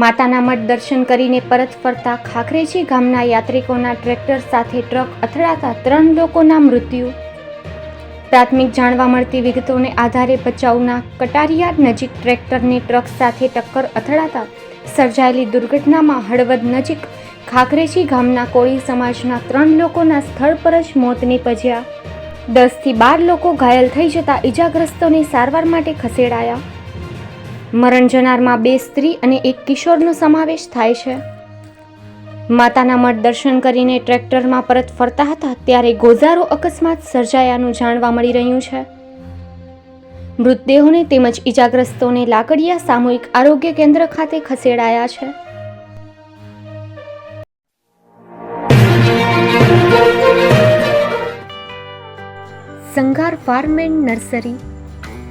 માતાના મઠ દર્શન કરીને પરત ફરતા ખાખરેજી ગામના યાત્રિકોના ટ્રેક્ટર સાથે ટ્રક અથડાતા ત્રણ લોકોના મૃત્યુ. પ્રાથમિક જાણવા મળતી વિગતોને આધારે ભચાઉના કટારિયાર નજીક ટ્રેક્ટરને ટ્રક સાથે ટક્કર અથડાતા સર્જાયેલી દુર્ઘટનામાં હળવદ નજીક ખાખરેજી ગામના કોળી સમાજના ત્રણ લોકોના સ્થળ પર જ મોત નીપજ્યા દસથી બાર લોકો ઘાયલ થઈ જતા ઈજાગ્રસ્તોને સારવાર માટે ખસેડાયા. મરણ જનારમાં બે સ્ત્રી અને એક કિશોરનો સમાવેશ થાય છે. માતાના મઠ દર્શન કરીને ટ્રેક્ટરમાં પરત ફરતા હતા ત્યારે ગોઝારો અકસ્માત સર્જાયાનું જાણવા મળી રહ્યું છે. મૃતદેહોને તેમજ ઈજાગ્રસ્તોને લાકડિયા સામૂહિક આરોગ્ય કેન્દ્ર ખાતે ખસેડાયા છે. Sanghar farm and nursery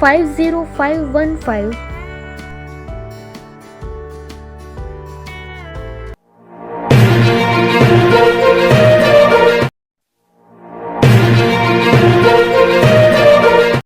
50515